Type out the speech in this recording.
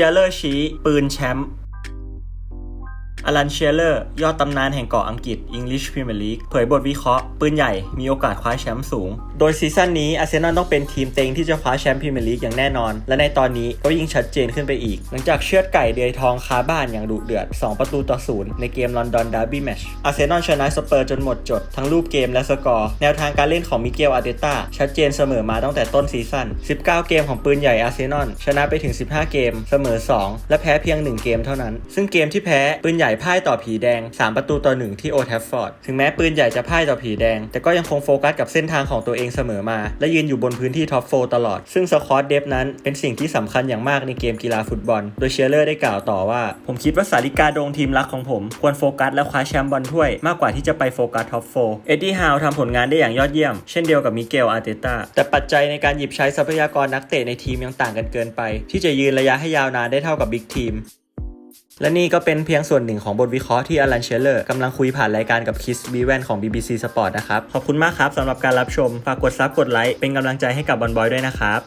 ชียร์เลอร์ชี้ปืนแชมป์ อลันเชียเลอร์ยอดตำนานแห่งเกาะอังกฤษ English Premier League เผยบทวิเคราะห์ ปืนใหญ่มีโอกาสคว้าแชมป์สูง โดยซีซั่นนี้อาร์เซนอลต้องเป็นทีมเต็งที่จะคว้าแชมป์พรีเมียร์ลีกอย่างแน่นอน และในตอนนี้ก็ยิ่งชัดเจนขึ้นไปอีก หลังจากเชือดไก่เดือยทองคาบ้านอย่างดุเดือด 2 ประตูต่อศูนย์ในเกมลอนดอนดาร์บี้แมชอาร์เซนอลชนะสเปอร์จนหมดจด ทั้งรูปเกมและสกอร์แนวทางการเล่นของมิเกลอาร์เตต้าชัดเจนเสมอมาตั้งแต่ต้นซีซั่น19 เกมของปืนใหญ่อาร์เซนอลชนะไปถึง 15 เกม เสมอ 2 และแพ้เพียง 1 เกมเท่านั้น ซึ่งเกมที่แพ้ปืนใหญ่พ่ายต่อผีแดง 3 ประตูต่อ1ที่โอทฟฟอร์ด ถึงแม้ปืนใหญ่จะพ่ายต่อผีแดง แต่ก็ยังคงโฟกัสกับเส้นทางของตัวเองเสมอมา และยืนอยู่บนพื้นที่ท็อปโฟตลอด ซึ่งสควอตเดฟนั้นเป็นสิ่งที่สำคัญอย่างมากในเกมกีฬาฟุตบอล โดยเชียร์เลอร์ได้กล่าวต่อว่า ผมคิดว่าสาริกาดงทีมรักของผม ควรโฟกัสและคว้าแชมป์บอลถ้วยมากกว่าที่จะไปโฟกัสท็อปโฟเอ็ดดี้ฮาวทำผลงานได้อย่างยอดเยี่ยม เช่นเดียวกับมิเกลอาร์เตต้าแต่ปัจจัยในการหยิบใช้ทรัพยากรนักเตะในทีมยังต่างกันเกินไป ที่จะยืนระยะให้ยาวนานได้เท่ากับบิ๊กทีม และนี่ก็เป็นเพียงส่วนหนึ่งของบทวิเคราะห์ที่อลันเชลเลอร์กำลังคุยผ่านรายการกับคิสบีแวนของ BBC Sport นะครับ ขอบคุณมากครับสำหรับการรับชม ฝากกดซับกดไลค์เป็นกำลังใจให้กับบอลบอยด้วยนะครับ